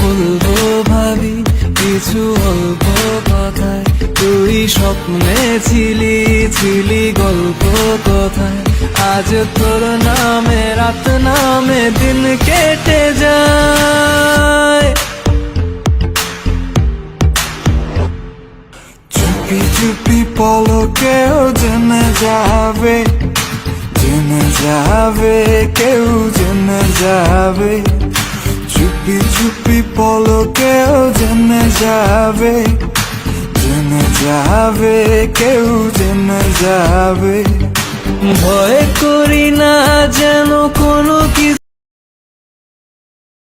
বলব ভাবি, কিছু অল্প কথায়। তুই স্বপ্নে ছিলি ছিলি গল্প কথায়। আজ তোর নামে, রাত নামে দিন কেটে যায়। চুপি চুপি পলকেও জেনে যাবে জেনে যাবে, কেউ জেনে যাবে। চুপি কেউ জেনে যাবে জেনে যাবে, কেউ জেনে যাবে। ভয় করি না যেন কোনো কিছু